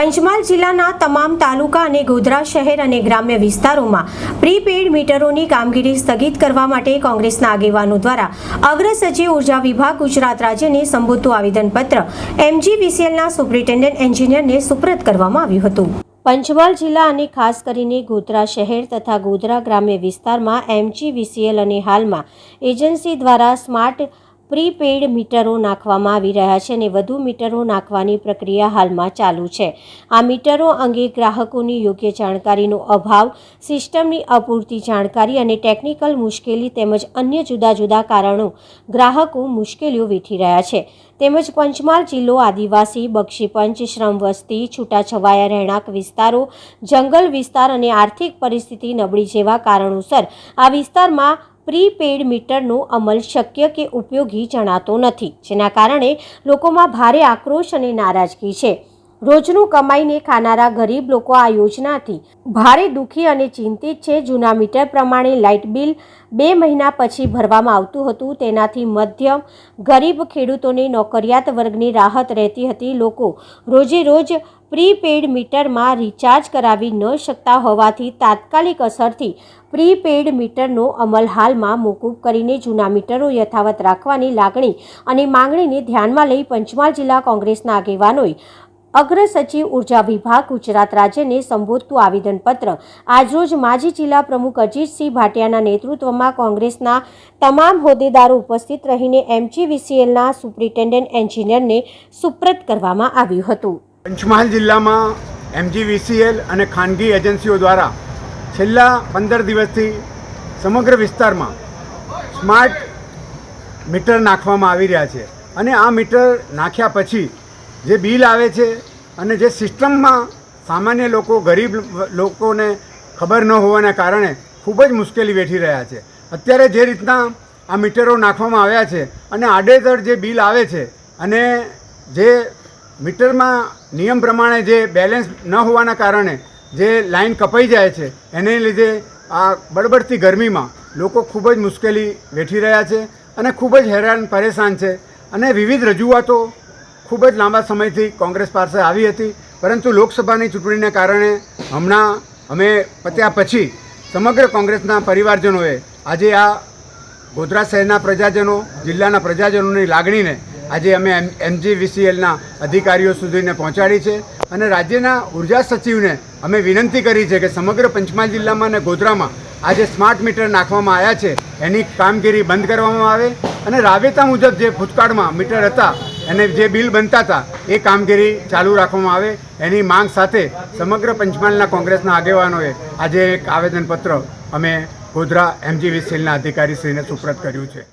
પંચમહાલ જિલ્લાના તમામ તાલુકા અને ગોધરા શહેર અને ગ્રામ્ય વિસ્તારોમાં પ્રીપેડ મીટરોની કામગીરી સ્થગિત કરવા માટે કોંગ્રેસના આગેવાનો દ્વારા અગ્ર સચિવ ઊર્જા વિભાગ ગુજરાત રાજ્યને સંબોધતું આવેદનપત્ર એમજીવીસીએલના સુપ્રિન્ટેન્ડન્ટ એન્જિનિયરને સુપ્રત કરવામાં આવ્યું હતું. પંચમહાલ જિલ્લા અને ખાસ કરીને ગોધરા શહેર તથા ગોધરા ગ્રામ્ય વિસ્તારમાં એમજીવીસીએલ અને હાલમાં એજન્સી દ્વારા સ્માર્ટ પ્રીપેડ મીટરો નાખવામાં આવી રહ્યા છે અને વધુ મીટરો નાખવાની પ્રક્રિયા હાલમાં ચાલુ છે. આ મીટરો અંગે ગ્રાહકોની યોગ્ય જાણકારીનો અભાવ, સિસ્ટમની અપૂરતી જાણકારી અને ટેકનિકલ મુશ્કેલી તેમજ અન્ય જુદા જુદા કારણો ગ્રાહકો મુશ્કેલીઓ વેઠી રહ્યા છે. તેમજ પંચમહાલ જિલ્લો, આદિવાસી, બક્ષીપંચ શ્રમ વસ્તી છૂટાછવાયા રહેણાંક વિસ્તારો, જંગલ વિસ્તાર અને આર્થિક પરિસ્થિતિ નબળી જેવા કારણોસર આ વિસ્તારમાં પ્રીપેડ મીટરનો અમલ શક્ય કે ઉપયોગી જણાતો નથી, જેના કારણે લોકોમાં ભારે આક્રોશ અને નારાજગી છે. રોજનું કમાઈને ખાનારા ગરીબ લોકો આ યોજનાથી ભારે દુઃખી અને ચિંતિત છે. જૂના મીટર પ્રમાણે લાઇટ બિલ બે મહિના પછી ભરવામાં આવતું હતું. તેનાથી મધ્યમ ગરીબ ખેડૂતોને નોકરિયાત વર્ગની રાહત રહેતી હતી. લોકો રોજે રોજ પ્રીપેડ મીટરમાં રિચાર્જ કરાવી ન શકતા હોવાથી તાત્કાલિક અસરથી પ્રીપેડ મીટરનો અમલ હાલમાં મોકૂફ કરીને જૂના મીટરો યથાવત રાખવાની લાગણી અને માંગણીને ધ્યાનમાં લઈ પંચમહાલ જિલ્લા કોંગ્રેસના આગેવાનોએ અગ્ર સચિવ ઊર્જા વિભાગ ગુજરાત રાજ્યને સંબોધતું આવેદનપત્ર. આજરોજ માજી જિલ્લા પ્રમુખ અજીતસિંહ ભાટિયાના નેતૃત્વમાં કોંગ્રેસના તમામ હોદ્દેદારો ઉપસ્થિત રહીને એમજીવીસીએલના સુપ્રિન્ટેન્ડન્ટ એન્જિનિયરને સુપ્રત કરવામાં આવ્યું હતું. પંચમહાલ જિલ્લામાં એમજીવીસીએલ અને ખાનગી એજન્સીઓ દ્વારા છેલ્લા પંદર દિવસથી સમગ્ર વિસ્તારમાં સ્માર્ટ મીટર નાખવામાં આવી રહ્યા છે. અને આ મીટર નાખ્યા પછી જે બિલ આવે છે અને જે સિસ્ટમમાં સામાન્ય લોકો, ગરીબ લોકોને ખબર ન હોવાના કારણે ખૂબ જ મુશ્કેલી વેઠી રહ્યા છે. અત્યારે જે રીતના આ મીટરો નાખવામાં આવ્યા છે અને આડેધડ જે બિલ આવે છે અને જે મીટરમાં નિયમ પ્રમાણે જે બેલેન્સ ન હોવાના કારણે જે લાઈન કપાઈ જાય છે, એને લીધે આ બળબડતી ગરમીમાં લોકો ખૂબ જ મુશ્કેલી વેઠી રહ્યા છે અને ખૂબ જ હેરાન, પરેશાન છે. અને વિવિધ રજૂઆતો ખૂબ જ લાંબા સમયથી કોંગ્રેસ પાસે આવી હતી, પરંતુ લોકસભાની ચૂંટણીને કારણે હમણાં અમે પત્યા પછી સમગ્ર કોંગ્રેસના પરિવારજનોએ આજે આ ગોધરા શહેરના પ્રજાજનો, જિલ્લાના પ્રજાજનોની લાગણીને આજે અમે એમ, એમજીવીસીએલના અધિકારીઓ સુધીને પહોંચાડી છે અને રાજ્યના ઊર્જા સચિવને અમે વિનંતી કરી છે કે સમગ્ર પંચમહાલ જિલ્લામાં અને ગોધરામાં આજે સ્માર્ટ મીટર નાખવામાં આવ્યા છે. એની કામગીરી બંધ કરવામાં આવે અને રાબેતા મુજબ જે ભૂતકાળમાં મીટર હતા અને જે બિલ બનતા હતા, એ કામગીરી ચાલુ રાખવામાં આવે. એની માંગ સાથે સમગ્ર પંચમહાલના કોંગ્રેસના આગેવાનોએ આજે એક આવેદનપત્ર અમે ગોધરા એમજીવીસીએલના અધિકારીશ્રીને સુપ્રત કર્યું છે.